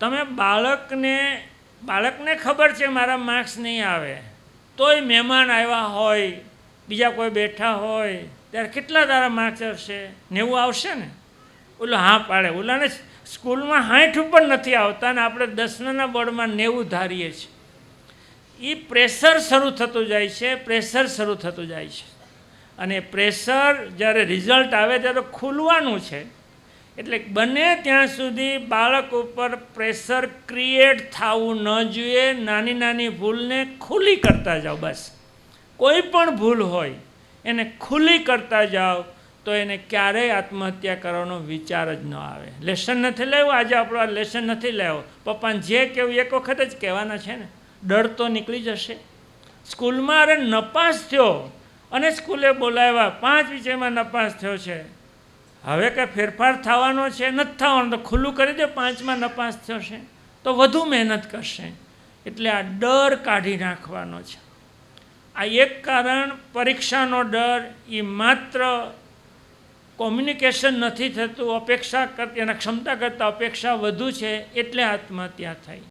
તમે બાળકને બાળકને ખબર છે મારા માર્ક્સ નહીં આવે, તોય મહેમાન આવ્યા હોય, બીજા કોઈ બેઠા હોય, ત્યારે કેટલા તારા માર્ક્સ આવશે નેવું આવશે ને? ઓલો હા પાડે, ઓલાને સ્કૂલમાં સાઠ ઉપર નથી આવતા ને આપણે દસનાના બોર્ડમાં નેવું ધારીએ છીએ. એ પ્રેશર શરૂ થતું જાય છે, પ્રેશર શરૂ થતું જાય છે. અને પ્રેશર જ્યારે રિઝલ્ટ આવે ત્યારે ખુલવાનું છે. એટલે બને ત્યાં સુધી બાળક ઉપર પ્રેશર ક્રિએટ થવું ન જોઈએ, નાની નાની ભૂલને ખુલ્લી કરતા જાઓ બસ. કોઈ પણ ભૂલ હોય, એને ખુલ્લી કરતા જાઓ, તો એને ક્યારેય આત્મહત્યા કરવાનો વિચાર જ ન આવે. લેસન નથી લેવું, આજે આપણો આ લેસન નથી લેવો. પપ્પાને જે કહેવું એક વખત જ કહેવાના છે ને, ડર તો નીકળી જશે. સ્કૂલમાં અરે નપાસ થયો, અને સ્કૂલે બોલાવ્યા, પાંચ વિષયમાં નપાસ થયો છે. હવે કંઈ ફેરફાર થવાનો છે, નથી થવાનો, તો ખુલ્લું કરી દે, પાંચમાં નપાસ થશે. તો વધુ મહેનત કરશે. એટલે આ ડર કાઢી નાખવાનો છે. આ એક કારણ પરીક્ષાનો ડર એ માત્ર કોમ્યુનિકેશન નથી થતું, અપેક્ષા કરતી એના ક્ષમતા કરતાં અપેક્ષા વધુ છે, એટલે આત્મહત્યા થઈ